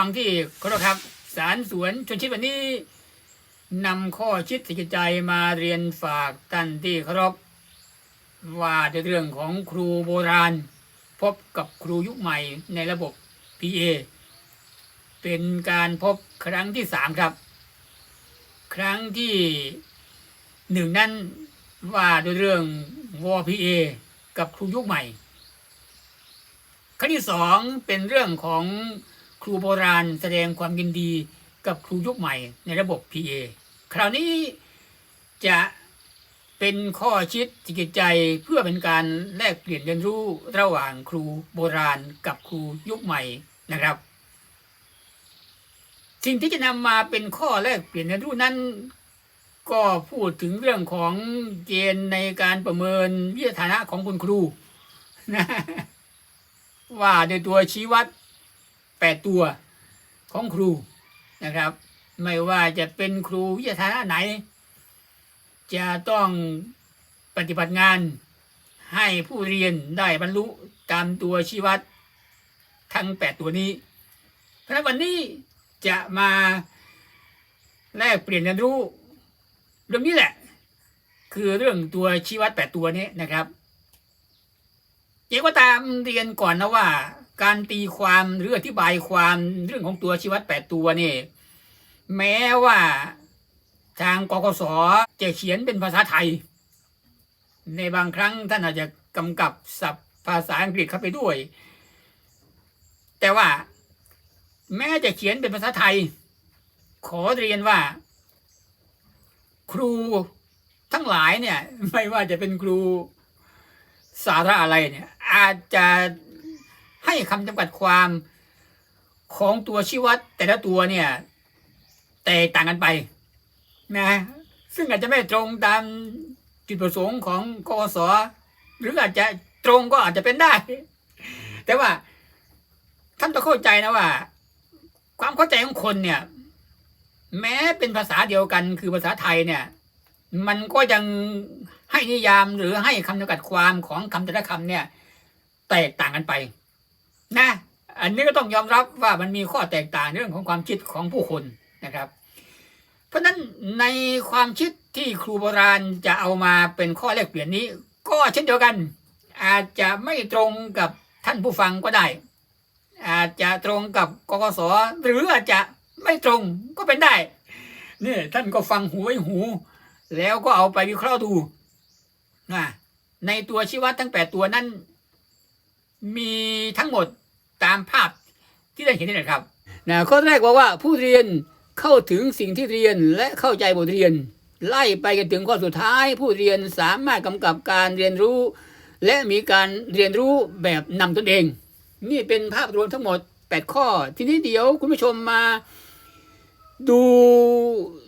ฟังที่เคารพครับ สารสวนชนชิดวันนี้นำข้อคิดสิกิจใจมาเรียนฝากท่านที่เคารพว่าในเรื่องของครูโบราณ พบกับครูยุคใหม่ในระบบ PA เป็นการพบครั้งที่สามครับ ครั้งที่หนึ่งนั้นว่าด้วยเรื่องวอ PA กับครูยุคใหม่ ครั้งที่สองเป็นเรื่องของ ครูโบราณแสดงความยินดีกับครูยุคใหม่ในระบบ PA คราวนี้จะเป็นข้อคิดจิตใจเพื่อเป็นการแลกเปลี่ยนเรียนรู้ระหว่างครูโบราณกับครูยุคใหม่นะครับ สิ่งที่จะนำมาเป็นข้อแลกเปลี่ยนเรียนรู้นั้น ก็พูดถึงเรื่องของเกณฑ์ในการประเมินวิทยาฐานะของคุณครูนะว่าในตัวชี้วัด แปดตัวของครูนะครับ ไม่ว่าจะเป็นครูวิทยาฐานะไหน จะต้องปฏิบัติงานให้ผู้เรียนได้บรรลุตามตัวชี้วัดทั้งแปดตัวนี้เพราะฉะนั้นวันนี้จะมาแลกเปลี่ยนเรียนรู้เรื่องนี้แหละ คือเรื่องตัวชี้วัดแปดตัวนี้นะครับเอกว่าตามเรียนก่อนนะว่า การตีความหรืออธิบายความเรื่องของตัวชีวัดแปดตัวนี่ แม้ว่าทางกกสจะเขียนเป็นภาษาไทย ในบางครั้งท่านอาจจะกำกับศัพท์ภาษาอังกฤษเข้าไปด้วย แต่ว่า แม้จะเขียนเป็นภาษาไทย ขอเรียนว่า ครูทั้งหลายเนี่ย ไม่ว่าจะเป็นครูสาระอะไรเนี่ย อาจจะ ให้คำจำกัดความของตัวชี้วัดแต่ละตัวเนี่ยแตกต่างกันไปนะซึ่งอาจจะไม่ตรงตามจุดประสงค์ของกสหรืออาจจะตรงก็อาจจะเป็นได้ แต่ว่าท่านต้องเข้าใจนะว่า ความเข้าใจของคนเนี่ย แม้เป็นภาษาเดียวกันคือภาษาไทยเนี่ย มันก็ยังให้นิยามหรือให้คำจำกัดความของคำแต่ละคำเนี่ย แตกต่างกันไป นะ อันนี้ก็ต้องยอมรับว่ามันมีข้อแตกต่างเรื่องของความคิดของผู้คนนะครับ เพราะฉะนั้นในความคิดที่ครูโบราณจะเอามาเป็นข้อแลกเปลี่ยนนี้ ก็เช่นเดียวกัน อาจจะไม่ตรงกับท่านผู้ฟังก็ได้ อาจจะตรงกับกกสหรืออาจจะไม่ตรงก็เป็นได้นี่ท่านก็ฟังหูไว้หู แล้วก็เอาไปวิเคราะห์ดูนะในตัวชี้วัดทั้งแปดตัวนั้น มีทั้งหมดตามภาพที่ได้เห็นนี่นะครับนะข้อแรกบอกว่าผู้เรียนเข้าถึงสิ่งที่เรียนและเข้าใจบทเรียน ไล่ไปกันถึงข้อสุดท้าย ผู้เรียนสามารถกำกับการเรียนรู้ และมีการเรียนรู้แบบนำตนเอง นี่เป็นภาพรวมทั้งหมด 8 ข้อ ทีนี้เดี๋ยวคุณผู้ชมมา ดู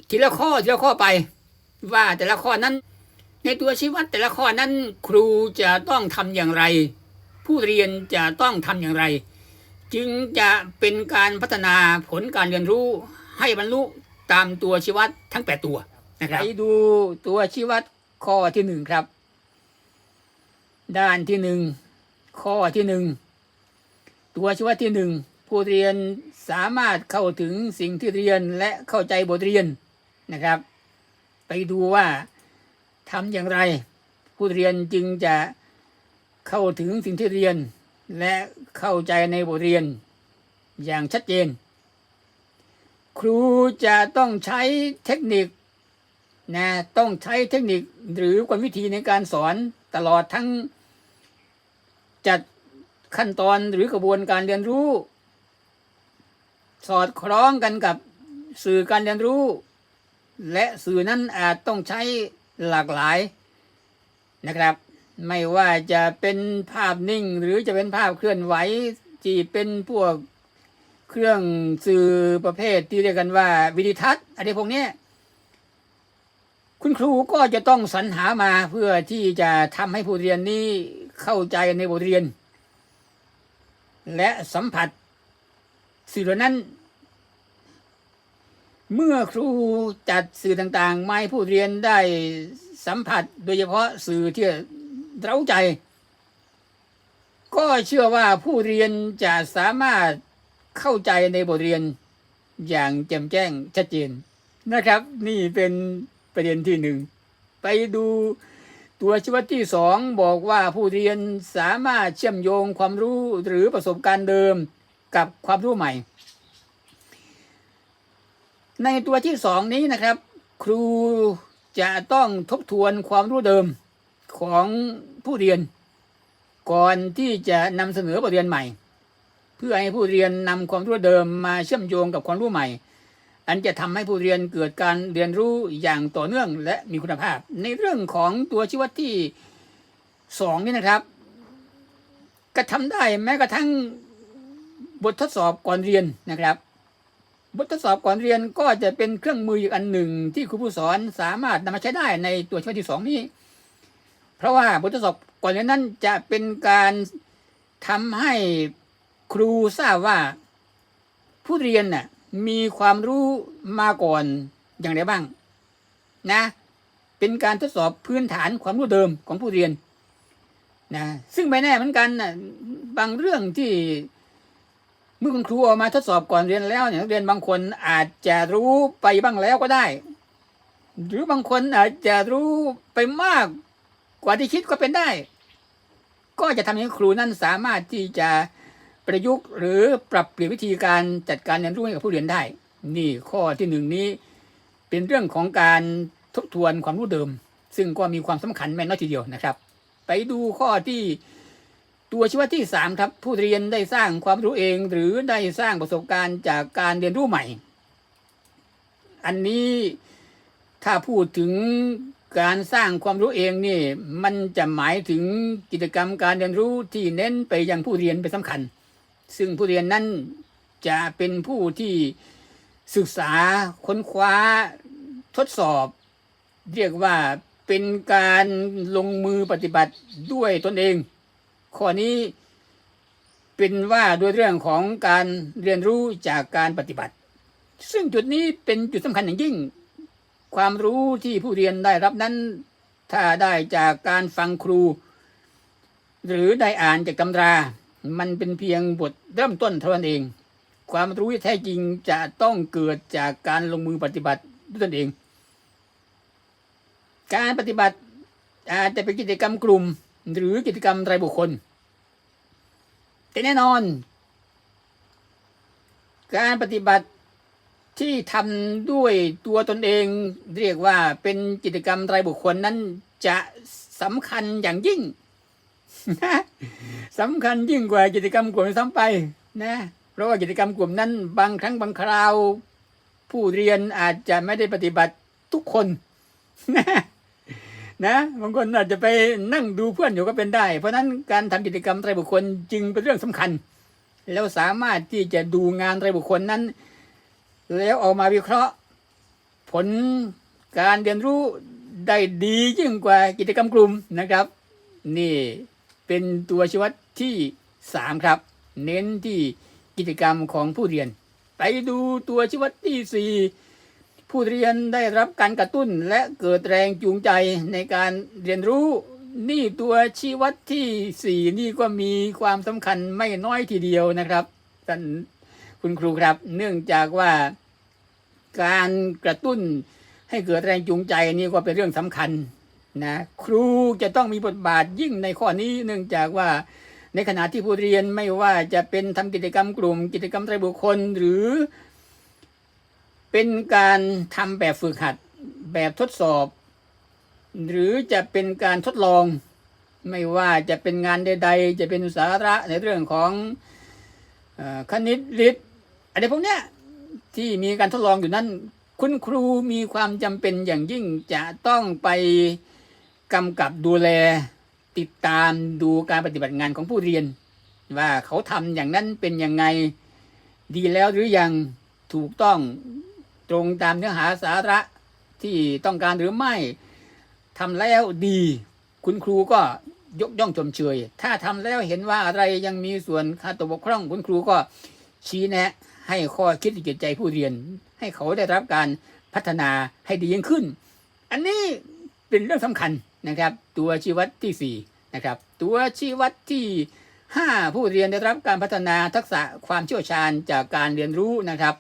ทีละข้อทีละข้อไป ว่าแต่ละข้อนั้น ในตัวชี้วัดแต่ละข้อนั้นครูจะต้องทำอย่างไร ผู้เรียนจะต้องทำอย่างไร จึงจะเป็นการพัฒนาผลการเรียนรู้ให้บรรลุตามตัวชี้วัดทั้ง 8 ตัวนะครับไปดูตัวชี้วัดข้อที่หนึ่งครับ ด้านที่หนึ่งข้อที่หนึ่งตัวชี้วัดที่หนึ่งผู้เรียนสามารถเข้าถึงสิ่งที่เรียนและเข้าใจบทเรียนนะครับ ไปดูว่าทำอย่างไร ผู้เรียนจึงจะ เข้าถึงสิ่งที่เรียน และเข้าใจในบทเรียน อย่างชัดเจน ครูจะต้องใช้เทคนิคนะต้องใช้เทคนิคหรือกลวิธีในการสอนตลอดทั้งจัดขั้นตอนหรือกระบวนการเรียนรู้ สอดคล้องกันกับสื่อการเรียนรู้ และสื่อนั้นอาจต้องใช้หลากหลายนะครับ ไม่ว่าจะเป็นภาพนิ่ง หรือจะเป็นภาพเคลื่อนไหวที่เป็นพวกเครื่องสื่อประเภทที่เรียกกันว่าวิดิทัศน์อะไรพวกนี้คุณครูก็จะต้องสรรหามาเพื่อที่จะทำให้ผู้เรียนนี้เข้าใจในบทเรียน และสัมผัสสื่อเหล่านั้น เมื่อครูจัดสื่อต่างๆมาให้ผู้เรียนได้สัมผัสโดยเฉพาะสื่อที่ เร้าใจ ก็เชื่อว่าผู้เรียนจะสามารถเข้าใจในบทเรียนอย่างแจ่มแจ้งชัดเจนนะครับ นี่เป็นประเด็นที่หนึ่งไปดูตัวชีวัดที่สองบอกว่าผู้เรียนสามารถเชื่อมโยงความรู้หรือประสบการณ์เดิมกับความรู้ใหม่ ในตัวที่สองนี้นะครับ ครูจะต้องทบทวนความรู้เดิม ของผู้เรียน ก่อนที่จะนำเสนอบทเรียนใหม่ เพื่อให้ผู้เรียนนำความรู้เดิมมาเชื่อมโยงกับความรู้ใหม่ อันจะทำให้ผู้เรียนเกิดการเรียนรู้อย่างต่อเนื่องและมีคุณภาพ ในเรื่องของตัวชีวัดที่สองนี่นะครับกระทำได้แม้กระทั่งบททดสอบก่อนเรียนนะครับ บททดสอบก่อนเรียนก็จะเป็นเครื่องมืออีกอันหนึ่ง ที่ครูผู้สอนสามารถนำมาใช้ได้ในตัวชีวัดที่สองนี้ เพราะว่าบททดสอบก่อนเรียนนั้นจะเป็นการทำให้ครูทราบว่าผู้เรียนน่ะมีความรู้มาก่อนอย่างไรบ้างนะ เป็นการทดสอบพื้นฐานความรู้เดิมของผู้เรียนนะซึ่งไม่แน่เหมือนกันนะบางเรื่องที่เมื่อคุณครูเอามาทดสอบก่อนเรียนแล้วเนี่ยนักเรียนบางคนอาจจะรู้ไปบ้างแล้วก็ได้ หรือบางคนอาจจะรู้ไปมาก กว่าที่คิดก็เป็นได้ ก็จะทำให้ครูนั้นสามารถที่จะประยุกต์หรือปรับเปลี่ยนวิธีการจัดการเรียนรู้ให้กับผู้เรียนได้ นี่ข้อที่หนึ่งนี้ เป็นเรื่องของการทบทวนความรู้เดิม ซึ่งก็มีความสำคัญไม่น้อยทีเดียวนะครับ ไปดูข้อที่ตัวชี้วัดที่สามครับผู้เรียนได้สร้างความรู้เอง หรือได้สร้างประสบการณ์จากการเรียนรู้ใหม่ อันนี้ถ้าพูดถึง การสร้างความรู้เองนี่ มันจะหมายถึงกิจกรรมการเรียนรู้ที่เน้นไปยังผู้เรียนเป็นสำคัญ ซึ่งผู้เรียนนั้นจะเป็นผู้ที่ศึกษาค้นคว้าทดสอบ เรียกว่าเป็นการลงมือปฏิบัติด้วยตนเอง ข้อนี้เป็นว่าด้วยเรื่องของการเรียนรู้จากการปฏิบัติ ซึ่งจุดนี้เป็นจุดสำคัญอย่างยิ่ง ความรู้ที่ผู้เรียนได้รับนั้น ถ้าได้จากการฟังครู หรือได้อ่านจากตำรา มันเป็นเพียงบทเริ่มต้นเท่านั้นเอง ความรู้ที่แท้จริงจะต้องเกิดจากการลงมือปฏิบัติด้วยตนเอง การปฏิบัติอาจจะเป็นกิจกรรมกลุ่ม หรือกิจกรรมรายบุคคล แต่แน่นอน การปฏิบัติ ที่ทำด้วยตัวตนเองเรียกว่าเป็นกิจกรรมรายบุคคลนั้นจะสำคัญอย่างยิ่งสำคัญยิ่งกว่ากิจกรรมกลุ่มซ้ำไปนะเพราะว่ากิจกรรมกลุ่มนั้น บางครั้งบางคราว ผู้เรียนอาจจะไม่ได้ปฏิบัติทุกคนนะนะบางคนอาจจะไปนั่งดูเพื่อนอยู่ก็เป็นได้ เพราะฉะนั้นการทำกิจกรรมรายบุคคลจึงเป็นเรื่องสำคัญ แล้วสามารถที่จะดูงานรายบุคคลนั้น แล้วเอามาวิเคราะห์ ผลการเรียนรู้ได้ดียิ่งกว่ากิจกรรมกลุ่มนะครับ นี่เป็นตัวชี้วัดที่สามครับ เน้นที่กิจกรรมของผู้เรียน ไปดูตัวชี้วัดที่สี่ผู้เรียนได้รับการกระตุ้นและเกิดแรงจูงใจในการเรียนรู้ นี่ตัวชี้วัดที่สี่นี่ก็มีความสำคัญไม่น้อยทีเดียวนะครับท่าน คุณครูครับ เนื่องจากว่าการกระตุ้นให้เกิดแรงจูงใจนี่ก็เป็นเรื่องสำคัญนะครูจะต้องมีบทบาทยิ่งในข้อนี้เนื่องจากว่าในขณะที่ผู้เรียนไม่ว่าจะเป็นทำกิจกรรมกลุ่ม กิจกรรมรายบุคคลหรือ เป็นการทำแบบฝึกหัด แบบทดสอบ หรือจะเป็นการทดลอง ไม่ว่าจะเป็นงานใด ๆ จะเป็นสาระในเรื่องของคณิตฤทธิ์ อะไรพวกเนี้ยที่มีการทดลองอยู่นั้น คุณครูมีความจำเป็นอย่างยิ่งจะต้องไปกำกับดูแลติดตามดูการปฏิบัติงานของผู้เรียน ว่าเขาทำอย่างนั้นเป็นยังไงดีแล้วหรือยังถูกต้องตรงตามเนื้อหาสาระที่ต้องการหรือไม่ทำแล้วดี คุณครูก็ยกย่องชมเชย ถ้าทำแล้วเห็นว่าอะไรยังมีส่วนขาดตกบกพร่อง คุณครูก็ชี้แนะ ให้ข้อคิดจิตใจผู้เรียน ให้เขาได้รับการพัฒนาให้ดียิ่งขึ้น อันนี้เป็นเรื่องสำคัญนะครับ ตัวชี้วัดที่สี่นะครับตัวชี้วัดที่ห้าผู้เรียนได้รับการพัฒนาทักษะความเชี่ยวชาญจากการเรียนรู้นะครับ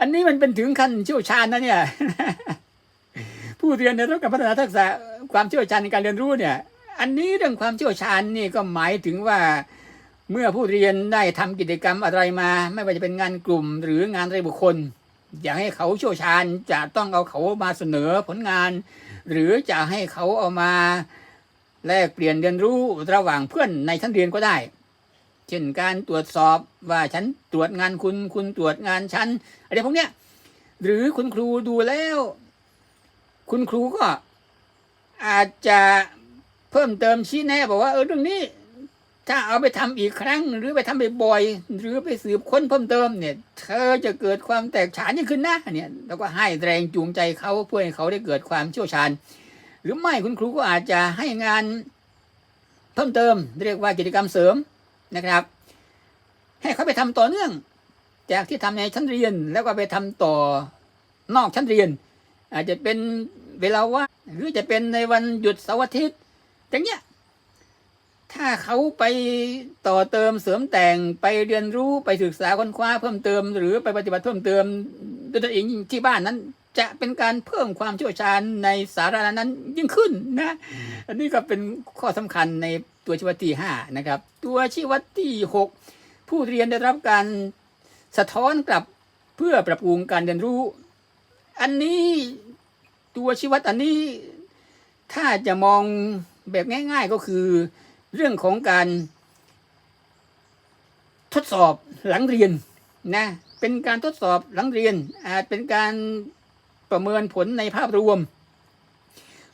อันนี้มันเป็นถึงขั้นเชี่ยวชาญนะเนี่ยผู้เรียนได้รับการพัฒนาทักษะความเชี่ยวชาญในการเรียนรู้เนี่ย อันนี้เรื่องความเชี่ยวชาญนี่ก็หมายถึงว่า เมื่อผู้เรียนได้ทำกิจกรรมอะไรมา ไม่ว่าจะเป็นงานกลุ่มหรืองานรายบุคคล อยากให้เขาเชี่ยวชาญจะต้องเอาเขามาเสนอผลงาน หรือจะให้เขาเอามาแลกเปลี่ยนเรียนรู้ระหว่างเพื่อนในชั้นเรียนก็ได้ เช่นการตรวจสอบว่าฉันตรวจงานคุณคุณตรวจงานฉันอะไรพวกเนี้ยหรือคุณครูดูแล้ว คุณครูก็อาจจะเพิ่มเติมชี้แนะบอกว่าเออเรื่องนี้ ถ้าเอาไปทำอีกครั้ง หรือไปทำบ่อยๆหรือไปสืบค้นเพิ่มเติมเนี่ย เธอจะเกิดความแตกฉานยิ่งขึ้นนะเนี่ยแล้วก็ให้แรงจูงใจเขาเพื่อให้เขาได้เกิดความเชี่ยวชาญ หรือไม่คุณครูก็อาจจะให้งานเพิ่มเติม เรียกว่ากิจกรรมเสริมนะครับ ให้เขาไปทำต่อเนื่อง จากที่ทำในชั้นเรียนแล้วก็ไปทำต่อนอกชั้นเรียน อาจจะเป็นเวลาว่างหรือจะเป็นในวันหยุดเสาร์อาทิตย์อย่างเงี้ย ถ้าเขาไปต่อเติมเสริมแต่งไปเรียนรู้ไปศึกษาค้นคว้าเพิ่มเติม หรือไปปฏิบัติเพิ่มเติมด้วยตัวเองที่บ้านนั้น จะเป็นการเพิ่มความเชี่ยวชาญในสาระนั้นยิ่งขึ้นนะ อันนี้ก็เป็นข้อสำคัญในตัวชี้วัดที่ห้านะครับ ตัวชี้วัดที่หกผู้เรียนได้รับการสะท้อนกลับเพื่อปรับปรุงการเรียนรู้ อันนี้ตัวชี้วัดอันนี้ถ้าจะมองแบบง่าย ๆก็คือ เรื่องของการทดสอบหลังเรียนนะเป็นการทดสอบหลังเรียน อาจเป็นการประเมินผลในภาพรวม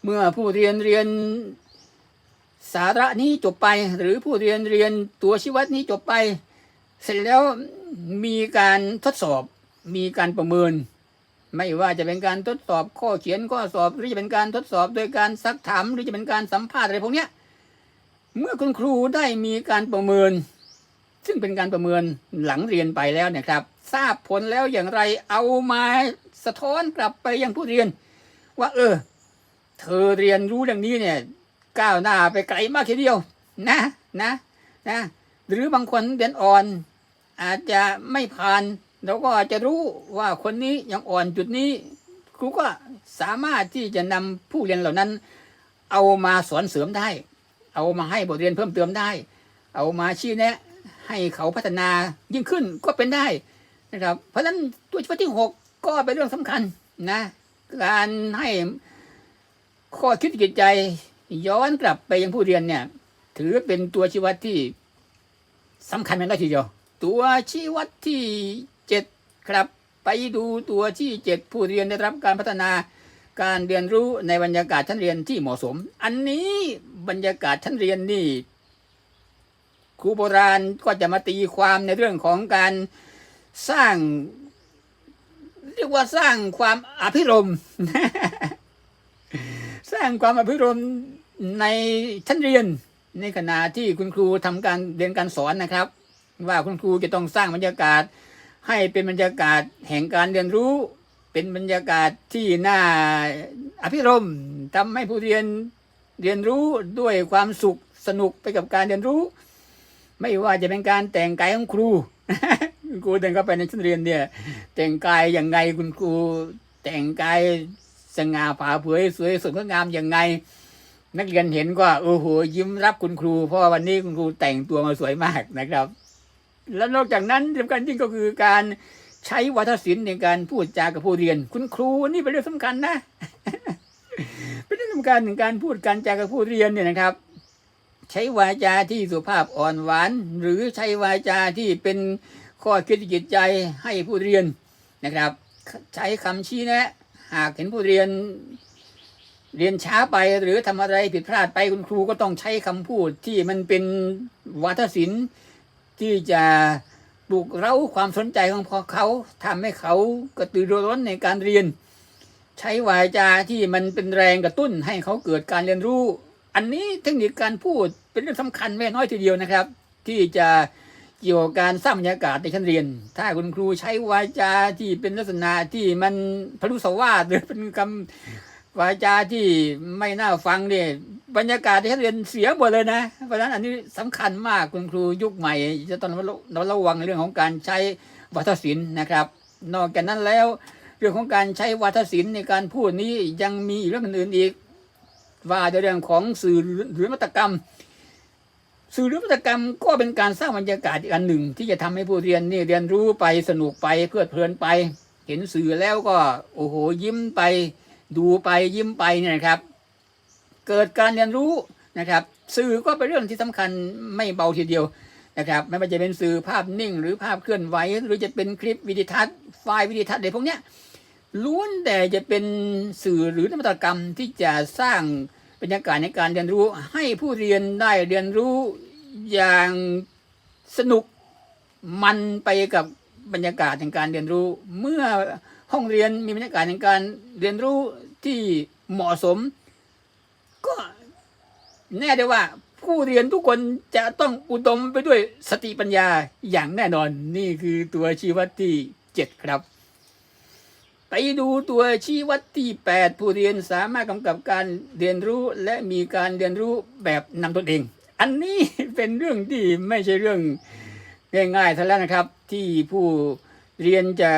เมื่อผู้เรียนเรียนสาระนี้จบไป หรือผู้เรียนเรียนตัวชีวัดนี้จบไป เสร็จแล้วมีการทดสอบมีการประเมิน ไม่ว่าจะเป็นการทดสอบข้อเขียนข้อสอบ หรือจะเป็นการทดสอบโดยการซักถามหรือจะเป็นการสัมภาษณ์อะไรพวกเนี้ย เมื่อคุณครูได้มีการประเมิน ซึ่งเป็นการประเมินหลังเรียนไปแล้วเนะครับ ทราบผลแล้วอย่างไรเอามาสะท้อนกลับไปยังผู้เรียน ว่า เออ เธอเรียนรู้เรื่องนี้เนี่ย ก้าวหน้าไปไกลมากทีเดียว นะนะนะหรือบางคนเรียนอ่อน อาจจะไม่ผ่านเราก็อาจจะรู้ว่าคนนี้ยังอ่อนจุดนี้ครูก็สามารถที่จะนำผู้เรียนเหล่านั้น เอามาสอนเสริมได้ เอามาให้บทเรียนเพิ่มเติมได้ เอามาชี้แนะ ให้เขาพัฒนายิ่งขึ้นก็เป็นได้นะครับ เพราะฉะนั้นตัวชี้วัดที่หกก็เป็นเรื่องสำคัญนะการให้ข้อคิดจิตใจ ย้อนกลับไปยังผู้เรียนเนี่ย ถือเป็นตัวชี้วัดที่สำคัญเป็นได้ทีเดียวตัวชี้วัดที่เจ็ดครับ ไปดูตัวที่เจ็ดผู้เรียนได้รับการพัฒนา การเรียนรู้ในบรรยากาศชั้นเรียนที่เหมาะสม อันนี้บรรยากาศชั้นเรียนนี่ครูโบราณก็จะมาตีความในเรื่องของการสร้าง เรียกว่าสร้างความอภิรมสร้างความอภิรมในชั้นเรียน ในขณะที่คุณครูทำการเรียนการสอนนะครับ ว่าคุณครูจะต้องสร้างบรรยากาศให้เป็นบรรยากาศแห่งการเรียนรู้ เป็นบรรยากาศที่น่าอภิรมย์ทำให้ผู้เรียนเรียนรู้ด้วยความสุขสนุกไปกับการเรียนรู้ ไม่ว่าจะเป็นการแต่งกายของครูคุณครูเดินเข้าไปในชั้นเรียนเนี่ย แต่งกายอย่างไงคุณครูแต่งกายสง่าผ่าเผยสวยสดงดงามอย่างไง นักเรียนเห็นก็โอ้โหยิ้มรับคุณครู เพราะว่าวันนี้คุณครูแต่งตัวมาสวยมากนะครับ แล้วนอกจากนั้นสำคัญยิ่งก็คือการ ใช้วัฒศิลป์ในการพูดจากับผู้เรียน คุณครูนี่เป็นเรื่องสำคัญนะ เป็นเรื่องสำคัญในการพูดการจากับผู้เรียนเนี่ยนะครับ ใช้วาจาที่สุภาพอ่อนหวาน หรือใช้วาจาที่เป็นข้อคิดจิตใจให้ผู้เรียนนะครับ ใช้คำชี้แนะ หากเห็นผู้เรียนเรียนช้าไปหรือทำอะไรผิดพลาดไปคุณครูก็ต้องใช้คำพูดที่มันเป็นวัฒศิลป์ที่จะ ปลุกเร้าความสนใจของพอเขาทำให้เขากระตือรือร้นในการเรียน ใช้วาจาที่มันเป็นแรงกระตุ้นให้เขาเกิดการเรียนรู้ อันนี้เทคนิคการพูดเป็นเรื่องสำคัญไม่น้อยทีเดียวนะครับ ที่จะเกี่ยวกับการสร้างบรรยากาศในชั้นเรียน ถ้าคุณครูใช้วาจาที่เป็นลักษณะที่มันพลุสวาหรือเป็นคำวาจาที่ไม่น่าฟังเนี่ย บรรยากาศที่เรียนเสียหมดเลยนะ เพราะฉะนั้นอันนี้สำคัญมากคุณครูยุคใหม่ จะต้องระระวังเรื่องของการใช้วัฒศิลป์นะครับ นอกจากนั้นแล้วเรื่องของการใช้วัฒศิลป์ในการพูดนี้ยังมีอีกเรื่องอื่นอีก ว่าในเรื่องของสื่อหรือวัตกรรม สื่อหรือวัตกรรมก็เป็นการสร้างบรรยากาศอีกอันหนึ่ง ที่จะทำให้ผู้เรียนนี่เรียนรู้ไปสนุกไปเพลิดเพลินไป เห็นสื่อแล้วก็โอ้โหยิ้มไป ดูไปยิ้มไปเนี่ยครับ เกิดการเรียนรู้นะครับ สื่อก็เป็นเรื่องที่สำคัญไม่เบาทีเดียวนะครับไม่ว่าจะเป็นสื่อภาพนิ่ง หรือภาพเคลื่อนไหวหรือจะเป็นคลิปวิดีทัศน์ไฟล์วิดีทัศน์อะไรพวกเนี้ยล้วนแต่จะเป็นสื่อหรือนวัตกรรมที่จะสร้างบรรยากาศในการเรียนรู้ ให้ผู้เรียนได้เรียนรู้อย่างสนุกมันไปกับบรรยากาศในการเรียนรู้ เมื่อห้องเรียนมีบรรยากาศในการเรียนรู้ที่เหมาะสม ก็แน่ได้ว่า ผู้เรียนทุกคนจะต้องอุดมไปด้วยสติปัญญาอย่างแน่นอนนี่คือตัวชี้วัดที่เจ็ดครับ ไปดูตัวชี้วัดที่แปดผู้เรียนสามารถกำกับการเรียนรู้และมีการเรียนรู้แบบนำตนเอง อันนี้เป็นเรื่องที่ไม่ใช่เรื่องง่ายๆเท่านั้นนะครับ ที่ผู้เรียนจะ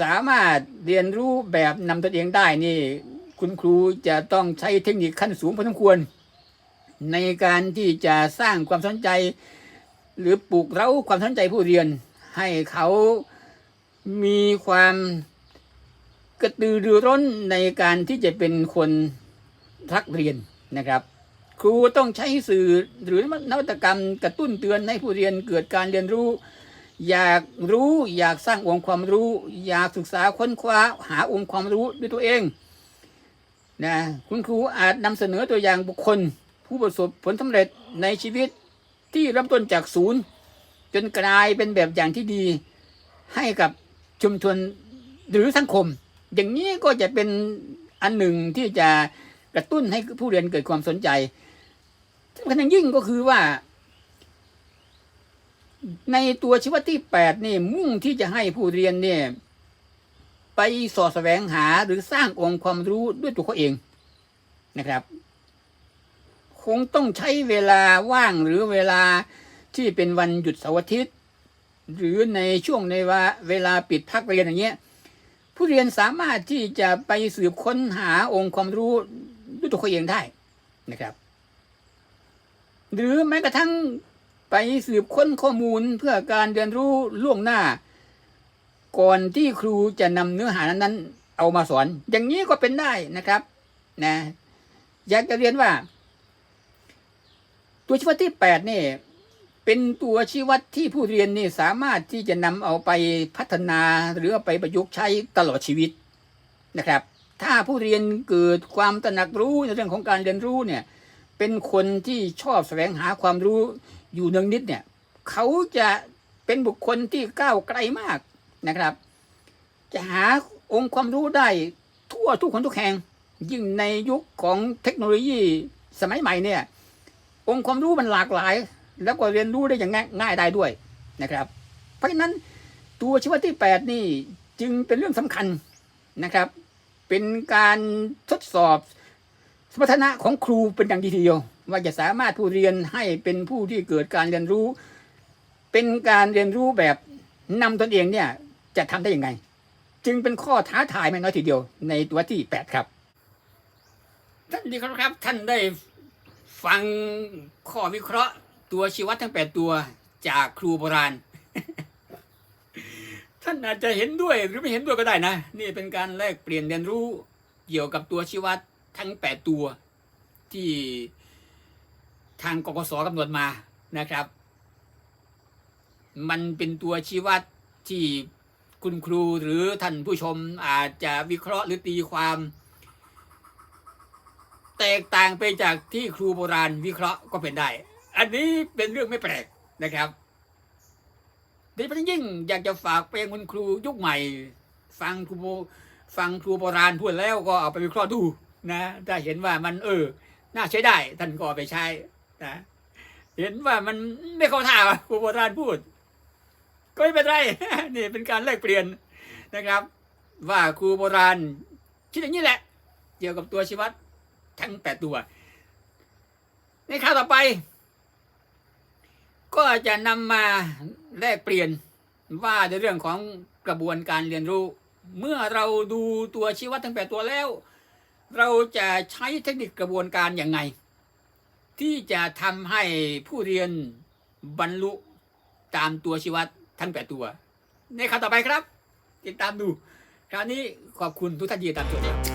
สามารถเรียนรู้แบบนำตนเองได้นี่ คุณครูจะต้องใช้เทคนิคขั้นสูงพอสมควร ในการที่จะสร้างความสนใจ หรือปลุกเร้าความสนใจผู้เรียน ให้เขามีความกระตือรือร้นในการที่จะเป็นคนรักเรียนนะครับ ครูต้องใช้สื่อหรือนวัตกรรมกระตุ้นเตือนให้ผู้เรียนเกิดการเรียนรู้ อยากรู้อยากสร้างองค์ความรู้ อยากศึกษาค้นคว้าหาองค์ความรู้ด้วยตัวเอง นะคุณครูอาจนำเสนอตัวอย่างบุคคล ผู้ประสบผลสำเร็จในชีวิตที่เริ่มต้นจากศูนย์ จนกลายเป็นแบบอย่างที่ดีให้กับชุมชนหรือสังคม อย่างนี้ก็จะเป็นอันหนึ่งที่จะกระตุ้นให้ผู้เรียนเกิดความสนใจสำคัญอย่างยิ่งก็คือว่า ในตัวชีวที่แปดนี่มุ่งที่จะให้ผู้เรียนเนี่ย ไปสอดแสวงหาหรือสร้างองค์ความรู้ด้วยตัวเขาเองนะครับ คงต้องใช้เวลาว่างหรือเวลาที่เป็นวันหยุดเสาร์อาทิตย์ หรือในช่วงในว่าเวลาปิดพักเรียนอย่างเงี้ย ผู้เรียนสามารถที่จะไปสืบค้นหาองค์ความรู้ด้วยตัวเขาเองได้นะครับ หรือแม้กระทั่งไปสืบค้นข้อมูลเพื่อการเรียนรู้ล่วงหน้า ก่อนที่ครูจะนำเนื้อหานั้นๆ เอามาสอน อย่างนี้ก็เป็นได้นะครับ นะ อยากจะเรียนว่า ตัวชี้วัดที่แปดนี่เป็นตัวชี้วัดที่ผู้เรียนนี่สามารถที่จะนำเอาไปพัฒนาหรือไปประยุกต์ใช้ตลอดชีวิตนะครับ ถ้าผู้เรียนเกิดความตระหนักรู้ในเรื่องของการเรียนรู้เนี่ย เป็นคนที่ชอบแสวงหาความรู้อยู่เนืองนิดเนี่ย เขาจะเป็นบุคคลที่ก้าวไกลมาก นะครับ จะหาองค์ความรู้ได้ทั่วทุกคนทุกแห่ง ยิ่งในยุคของเทคโนโลยีสมัยใหม่เนี่ย องค์ความรู้มันหลากหลาย แล้วก็เรียนรู้ได้อย่างง่ายง่ายได้ด้วยนะครับ เพราะฉะนั้นตัวชีวที่แปดนี่จึงเป็นเรื่องสำคัญนะครับ เป็นการทดสอบสมรรถนะของครูเป็นอย่างดีทีเดียว ว่าจะสามารถผู้เรียนให้เป็นผู้ที่เกิดการเรียนรู้ เป็นการเรียนรู้แบบนำตนเองเนี่ย จะทำได้ยังไง จึงเป็นข้อท้าทายไม่น้อยทีเดียว ในตัวที่แปดครับ ท่านดีครับ ท่านได้ฟังข้อวิเคราะห์ ตัวชีวัดทั้งแปดตัวจากครูโบราณ ท่านอาจจะเห็นด้วยหรือไม่เห็นด้วยก็ได้นะ นี่เป็นการแลกเปลี่ยนเรียนรู้เกี่ยวกับตัวชีวัดทั้งแปดตัวที่ทางกกศกำหนดมานะครับ มันเป็นตัวชี้วัดที่ คุณครูหรือท่านผู้ชมอาจจะวิเคราะห์หรือตีความ แตกต่างไปจากที่ครูโบราณวิเคราะห์ก็เป็นได้ อันนี้เป็นเรื่องไม่แปลกนะครับโดยเฉพาะยิ่งอยากจะฝากไปยังคุณครูยุคใหม่ ฟังครูฟังครูโบราณพูดแล้วก็เอาไปวิเคราะห์ดูนะถ้าเห็นว่ามันเออ น่าใช้ได้ ท่านก็ไปใช้นะเห็นว่ามันไม่เข้าท่าครูโบราณพูด ก็ไม่เป็นไร นี่เป็นการแลกเปลี่ยนนะครับ ว่าครูโบราณคิดอย่างนี้แหละ เกี่ยวกับตัวชีวัดทั้งแปดตัวในข่าวต่อไป ก็จะนำมาแลกเปลี่ยนว่าในเรื่องของกระบวนการเรียนรู้ เมื่อเราดูตัวชีวัดทั้งแปดตัวแล้ว เราจะใช้เทคนิคกระบวนการอย่างไง ที่จะทำให้ผู้เรียนบรรลุตามตัวชีวัด ทั้งแปดตัว ในข่าวต่อไปครับ ติดตามดู คราวนี้ขอบคุณทุกท่านที่ติดตามชมครับ